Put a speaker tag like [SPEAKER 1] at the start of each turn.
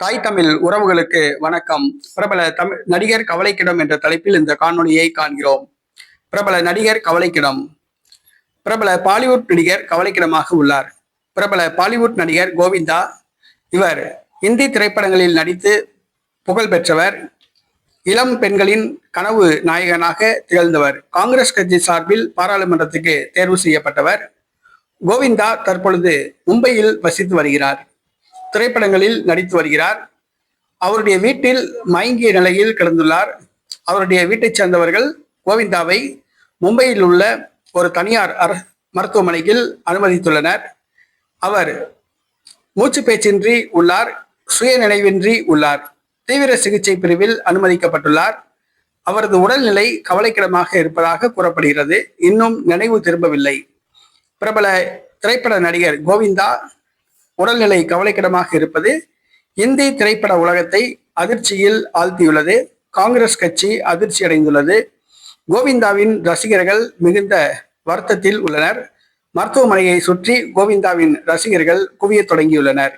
[SPEAKER 1] தாய் தமிழ் உறவுகளுக்கு வணக்கம். பிரபல தமிழ் நடிகர் கவலைக்கிடம் என்ற தலைப்பில் இந்த காணொலியை காண்கிறோம். பிரபல நடிகர் கவலைக்கிடம். பிரபல பாலிவுட் நடிகர் கவலைக்கிடமாக உள்ளார். பிரபல பாலிவுட் நடிகர் கோவிந்தா இவர் இந்தி திரைப்படங்களில் நடித்து புகழ் பெற்றவர். இளம் பெண்களின் கனவு நாயகனாக திகழ்ந்தவர். காங்கிரஸ் கட்சி சார்பில் பாராளுமன்றத்துக்கு தேர்வு செய்யப்பட்டவர். கோவிந்தா தற்பொழுது மும்பையில் வசித்து வருகிறார். திரைப்படங்களில் நடித்து வருகிறார். அவருடைய வீட்டில் மயங்கிய நிலையில் கிடந்துள்ளார். அவருடைய வீட்டைச் சேர்ந்தவர்கள் கோவிந்தாவை மும்பையில் உள்ள ஒரு தனியார் அர மருத்துவமனையில் அனுமதித்துள்ளனர். அவர் மூச்சு பேச்சின்றி உள்ளார் சுய நினைவின்றி உள்ளார். தீவிர சிகிச்சை பிரிவில் அனுமதிக்கப்பட்டுள்ளார். அவரது உடல்நிலை கவலைக்கிடமாக இருப்பதாக கூறப்படுகிறது. இன்னும் நினைவு திரும்பவில்லை. பிரபல திரைப்பட நடிகர் கோவிந்தா உடல்நிலை கவலைக்கிடமாக இருப்பது இந்தி திரைப்பட உலகத்தை அதிர்ச்சியில் ஆழ்த்தியுள்ளது. காங்கிரஸ் கட்சி அதிர்ச்சி அடைந்துள்ளது. கோவிந்தாவின் ரசிகர்கள் மிகுந்த வருத்தத்தில் உள்ளனர். மருத்துவமனையை சுற்றி கோவிந்தாவின் ரசிகர்கள் குவியத் தொடங்கியுள்ளனர்.